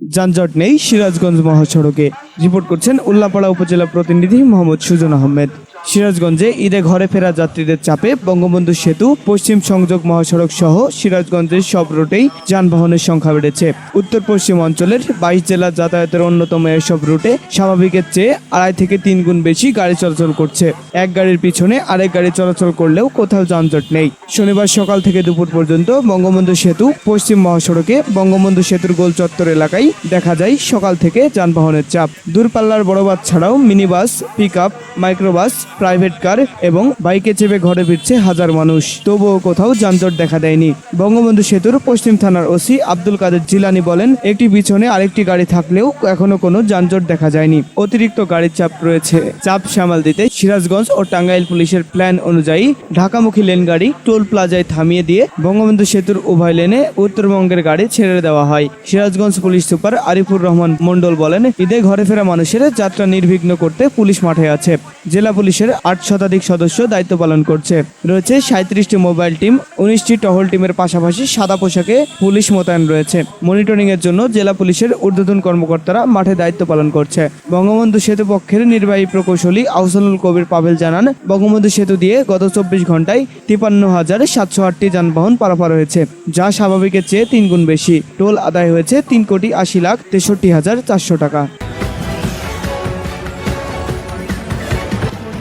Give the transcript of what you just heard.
যানজট নেই সিরাজগঞ্জ মহাসড়কে। রিপোর্ট করছেন উল্লাপাড়া উপজেলা প্রতিনিধি মোহাম্মদ সুজন আহমেদ। সিরাজগঞ্জে ঈদে ঘরে ফেরা যাত্রীদের চাপে বঙ্গবন্ধু সেতু, পশ্চিম সংযোগ মহাসড়ক সহ সিরাজগঞ্জের সব রুটেই যানবাহনের সংখ্যা বেড়েছে। উত্তর পশ্চিম অঞ্চলের বাইশ জেলা যাতায়াতের অন্যতম এসব রুটে স্বাভাবিকের চেয়ে আড়াই থেকে তিন গুণ বেশি গাড়ি চলাচল করছে। এক গাড়ির পিছনে আরেক গাড়ি চলাচল করলেও কোথাও যানজট নেই। শনিবার সকাল থেকে দুপুর পর্যন্ত বঙ্গবন্ধু সেতু, পশ্চিম মহাসড়কে বঙ্গবন্ধু সেতুর গোল চত্বর এলাকায় দেখা যায় সকাল থেকে যানবাহনের চাপ। দূরপাল্লার বড় বাস ছাড়াও mini bus pick up microbus private car এবং বাইকে চেপে ঘরে ফিরছে হাজার মানুষ। তবুও কোথাও যানজট দেখা দেয়নি। বঙ্গবন্ধু সেতুর পশ্চিম থানার ওসি আব্দুল কাদের জিলানি বলেন, একটি পিছনে আরেকটি গাড়ি থাকলেও এখনও কোনো যানজট দেখা যায়নি। অতিরিক্ত গাড়ির চাপ রয়েছে। চাপ সামাল দিতে সিরাজগঞ্জ ও টাঙ্গাইল পুলিশের প্ল্যান অনুযায়ী ঢাকামুখী লেন গাড়ি টোল প্লাজায় থামিয়ে দিয়ে বঙ্গবন্ধু সেতুর উভয় লেনে উত্তরবঙ্গের গাড়ি ছেড়ে দেওয়া হয়। সিরাজগঞ্জ পুলিশ সুপার আরিফুর রহমান মন্ডল বলেন, ঈদে ঘরে ফেরা মানুষের যাত্রা নির্বিঘ্ন করতে পুলিশ মাঠে আছে। জেলা পুলিশের আট শতাধিক সদস্য দায়িত্ব পালন করছে। রয়েছে সাঁত্রিশটি মোবাইল টিম, উনিশটি টহল টিমের পাশাপাশি সাদা পোশাকে পুলিশ মোতায়েন রয়েছে। মনিটরিং এর জন্য জেলা পুলিশের ঊর্ধ্বতন কর্মকর্তারা মাঠে দায়িত্ব পালন করছে। বঙ্গবন্ধু সেতু পক্ষের নির্বাহী প্রকৌশলী আহসানুল কবির পাভেল জানান, বঙ্গবন্ধু সেতু দিয়ে গত চব্বিশ ঘন্টায় তিপান্ন হাজার সাতশো আটটি যানবাহন পারাপার হয়েছে, যা স্বাভাবিকের চেয়ে তিন গুণ বেশি। টোল আদায় হয়েছে তিন কোটি আশি লাখ তেষট্টি হাজার চারশো টাকা।